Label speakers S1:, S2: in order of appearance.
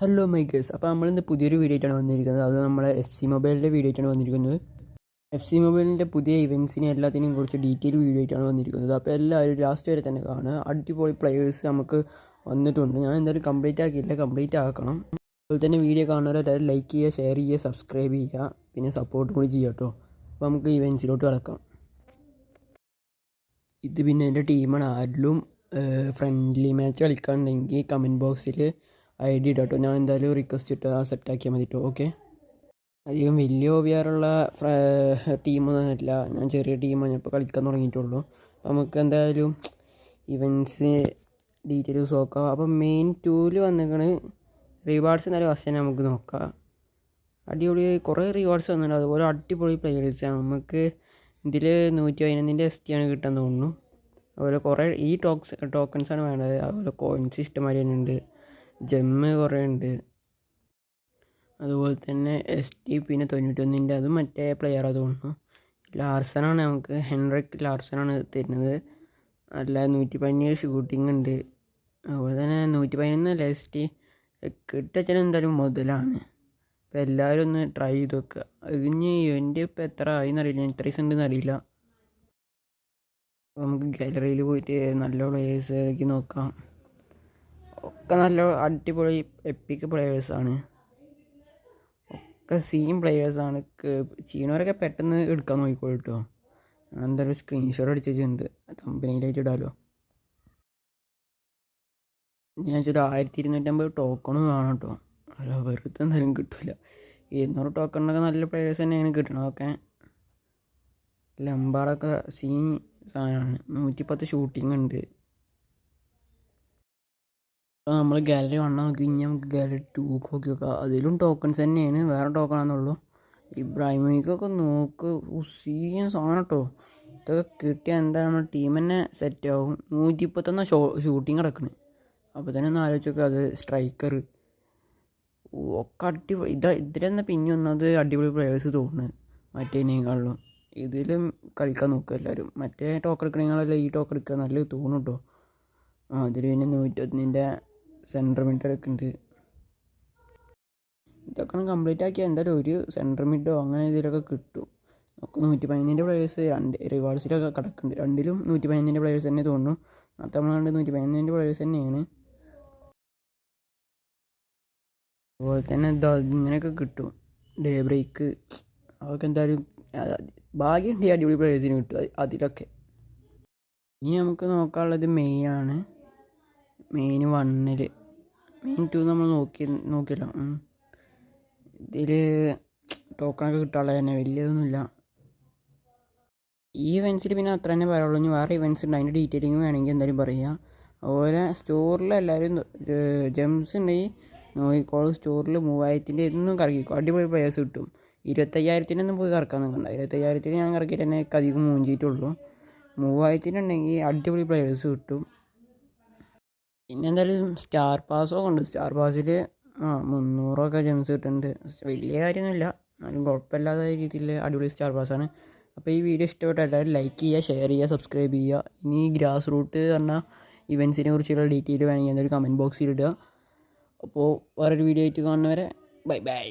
S1: Hello മൈക്കേഴ്സ് അപ്പോൾ നമ്മളിന്ന് പുതിയൊരു വീഡിയോ ആയിട്ടാണ് വന്നിരിക്കുന്നത്. അത് നമ്മളെ എഫ് സി മൊബൈലിന്റെ വീഡിയോ ആയിട്ടാണ് വന്നിരിക്കുന്നത്. എഫ് സി മൊബൈലിന്റെ പുതിയ ഇവൻസിനെ എല്ലാത്തിനെയും കുറിച്ച് ഡീറ്റെയിൽ വീഡിയോ ആയിട്ടാണ് വന്നിരിക്കുന്നത്. അപ്പോൾ എല്ലാവരും ലാസ്റ്റ് വരെ തന്നെ കാണുക. അടിപൊളി പ്ലെയേഴ്സ് നമുക്ക് വന്നിട്ടുണ്ട്. ഞാൻ എന്തായാലും കംപ്ലീറ്റ് ആക്കിയില്ല കംപ്ലീറ്റ് ആക്കണം. അതുപോലെ തന്നെ വീഡിയോ കാണുന്നവരെല്ലാവരും ലൈക്ക് ചെയ്യുക ഷെയർ ചെയ്യുക സബ്സ്ക്രൈബ് ചെയ്യുക. പിന്നെ സപ്പോർട്ട് കൂടി ചെയ്യുക കേട്ടോ. അപ്പോൾ നമുക്ക് ഇവൻസിലോട്ട് കിടക്കാം. ഇത് പിന്നെ എന്റെ ടീമാണ് ആരിലും ഫ്രണ്ട്ലി മാച്ച് കളിക്കാനുണ്ടെങ്കിൽ കമന്റ് ബോക്സിൽ ഐ ഡി കേട്ടോ ഞാൻ എന്തായാലും റിക്വസ്റ്റ് ഇട്ട് അക്സെപ്റ്റ് ആക്കിയാൽ മതി കേട്ടോ ഓക്കെ അധികം വലിയ ഓവിയാറുള്ള ടീമൊന്നും അല്ല. ഞാൻ ചെറിയ ടീമാണ് ഇപ്പോൾ കളിക്കാൻ തുടങ്ങിയിട്ടുള്ളൂ. അപ്പോൾ നമുക്ക് എന്തായാലും ഇവൻസ് ഡീറ്റെയിൽസ് നോക്കാം. അപ്പോൾ മെയിൻ ടൂവിൽ വന്നിരിക്കണ് റിവാർഡ്സ് എന്നാലും ഫസ്റ്റ് തന്നെ നമുക്ക് നോക്കാം. അടിപൊളി കുറേ റിവാർഡ്സ് വന്നിട്ടുണ്ട്. അതുപോലെ അടിപൊളി പ്ലെയേഴ്സാണ് നമുക്ക് ഇതിൽ നൂറ്റി പതിനൊന്നിന്റെ എസ് ടി ആണ് കിട്ടാൻ തോന്നുന്നു. അതുപോലെ കുറേ ഈ ടോക്സ് ടോക്കൺസാണ് വേണ്ടത്. അതുപോലെ കോയിൻസ് ഇഷ്ടമാതിരി തന്നെ ഉണ്ട് ജെമ്മ് കുറേ ഉണ്ട്. അതുപോലെ തന്നെ എസ് ടി പിന്നെ തൊണ്ണൂറ്റൊന്നിന്റെ അതും മറ്റേ പ്ലെയറാണ് തോന്നുന്നു. ലാർസനാണ് നമുക്ക്. ഹെൻറിക് ലാർസനാണ് തരുന്നത്. അല്ല നൂറ്റി പതിനേഴ് ഷൂട്ടിംഗ് ഉണ്ട്. അതുപോലെ തന്നെ നൂറ്റി പതിനൊന്നല്ല എസ് ടി കിട്ടച്ചാൽ എന്തായാലും മുതലാണ്. അപ്പോൾ എല്ലാവരും ഒന്ന് ട്രൈ ചെയ്ത് നോക്കുക. ഇനി എന്റെ ഇപ്പോൾ എത്ര ആയി എന്നറിയില്ല എത്ര ദിവസം ഉണ്ടെന്ന് അറിയില്ല. നമുക്ക് ഗാലറിയിൽ പോയിട്ട് നല്ല പ്ലേയേഴ്സേക്ക് നോക്കാം. ഒക്കെ നല്ല അടിപൊളി എപ്പിക്ക് പ്ലെയേഴ്സാണ് ഒക്കെ സീം പ്ലെയേഴ്സാണ് ചെയ്യുന്നവരൊക്കെ പെട്ടെന്ന് എടുക്കാൻ നോക്കിക്കോളൂ കേട്ടോ എന്തായാലും സ്ക്രീൻഷോട്ട് അടിച്ചിട്ടുണ്ട് കമ്പനിയിലായിട്ട് ഇടാമല്ലോ ഞാൻ ചോദിച്ചു ആയിരത്തി ഇരുന്നൂറ്റമ്പത് ടോക്കണും വേണം കേട്ടോ അല്ല വെറുതെ എന്തായാലും കിട്ടില്ല ഇരുന്നൂറ് ടോക്കണൊക്കെ നല്ല പ്ലെയേഴ്സ് തന്നെയാണ് കിട്ടണതൊക്കെ ലംബാടൊക്കെ സീൻ സാധനമാണ്. നൂറ്റിപ്പത്ത് ഷൂട്ടിംഗ് ഉണ്ട്. അപ്പോൾ നമ്മൾ ഗാലറി വണ്ണം നോക്കി ഇനി നമുക്ക് ഗാലറി ടൂ നോക്കി നോക്കാം. അതിലും ടോക്കൺസ് തന്നെയാണ് വേറെ ടോക്കൺ ആണെന്നുള്ളൂ ഇബ്രാഹിമിക്കൊക്കെ നോക്ക് സീൻ സാധനം കേട്ടോ ഇതൊക്കെ കിട്ടിയാൽ എന്താ നമ്മുടെ ടീം തന്നെ സെറ്റ് ആവും. നൂറ്റി മുപ്പത്തൊന്ന് ഷോ ഷൂട്ടിങ് കിടക്കണ് അപ്പോൾ തന്നെ ഒന്ന് ആലോചിച്ച് നോക്കുക അത് സ്ട്രൈക്കർ ഒക്കെ അടിപൊളി. ഇതാ ഇതിലെന്നാൽ പിന്നെ ഒന്നത് അടിപൊളി പ്ലെയേഴ്സ് തോന്നുന്നു. മറ്റേനേക്കാളും. ഇതിലും കളിക്കാൻ നോക്കുക എല്ലാവരും മറ്റേ ടോക്കർ എടുക്കണേക്കാളല്ല ഈ ടോക്കർ എടുക്കുക നല്ല തോന്നും കേട്ടോ അതിൽ പിന്നെ നൂറ്റൊന്നിന്റെ സെന്റർ മിഡ് ഒക്കെ ഉണ്ട്. ഇതൊക്കെ കംപ്ലീറ്റ് ആക്കിയാൽ എന്തായാലും ഒരു സെന്റർ മിഡോ അങ്ങനെ ഇതിലൊക്കെ കിട്ടും. നൂറ്റി പതിനഞ്ചിന്റെ പ്ലേയേഴ്സ് രണ്ട് റിവാർഡ്സിലൊക്കെ കിടക്കുന്നുണ്ട്. രണ്ടിലും നൂറ്റി പതിനഞ്ചിന്റെ പ്ലേയേഴ്സ് തന്നെ തോന്നുന്നു. നേരത്തെ നമ്മൾ കണ്ട് നൂറ്റി പതിനഞ്ചിന്റെ പ്ലേയേഴ്സ് തന്നെയാണ്. അതുപോലെ തന്നെ ഇങ്ങനെയൊക്കെ കിട്ടും. ഡേ ബ്രേക്ക് അതൊക്കെ എന്തായാലും ഭാഗ്യമുണ്ട് അടിപൊളി പ്ലേയേഴ്സിന് കിട്ടും. അതിലൊക്കെ. ഇനി നമുക്ക് നോക്കാനുള്ളത് മെയിനാണ് മെയിൻ വണ്ണിൽ മെയിൻ ടു നമ്മൾ നോക്കി നോക്കിയല്ലോ. ഇതിൽ ടോക്കണൊക്കെ കിട്ടാനുള്ള തന്നെ. വലിയതൊന്നുമില്ല. ഈ ഇവൻസിൽ പിന്നെ അത്ര തന്നെ പറയുള്ളൂ ഇനി വേറെ ഇവൻസ് ഉണ്ട്. അതിന്റെ ഡീറ്റെയിലിംഗ് വേണമെങ്കിൽ എന്തായാലും പറയുക അതുപോലെ സ്റ്റോറിൽ എല്ലാവരും ജെംസ് ഉണ്ടെങ്കിൽ നോക്കിക്കോളും. സ്റ്റോറിൽ മൂവായിരത്തിന്റെ എന്നും കറക്കിക്കോ. അടിപൊളി പ്ലേയേഴ്സ് കിട്ടും. ഇരുപത്തയ്യായിരത്തിനൊന്നും പോയി കറക്കാൻ നിൽക്കണ്ട. ഇരുപത്തയ്യായിരത്തിന് ഞാൻ കറക്കിയിട്ട് തന്നെ അധികം മൂഞ്ചിയിട്ടുള്ളൂ. മൂവായിരത്തിനുണ്ടെങ്കിൽ അടിപൊളി പ്ലേയേഴ്സ് കിട്ടും. പിന്നെ എന്തായാലും സ്റ്റാർ പാസ്സൊക്കെ ഉണ്ട്. സ്റ്റാർ പാസ്സിൽ ആ മുന്നൂറൊക്കെ ജെംസ് കിട്ടുന്നുണ്ട്. വലിയ കാര്യമൊന്നുമില്ല. എന്നാലും കുഴപ്പമില്ലാത്ത രീതിയിൽ അടിപൊളി സ്റ്റാർ പാസ്സാണ് അപ്പോൾ ഈ വീഡിയോ ഇഷ്ടപ്പെട്ട എല്ലാവരും ലൈക്ക് ചെയ്യുക ഷെയർ ചെയ്യുക സബ്സ്ക്രൈബ് ചെയ്യുക. ഇനി ഗ്രാസ് റൂട്ട് പറഞ്ഞ ഇവൻസിനെ കുറിച്ചുള്ള ഡീറ്റെയിൽ വേണമെങ്കിൽ എന്തൊരു കമന്റ് ബോക്സിൽ ഇടുക. അപ്പോൾ വേറൊരു വീഡിയോ ആയിട്ട് കാണുന്നവരെ ബൈ ബൈ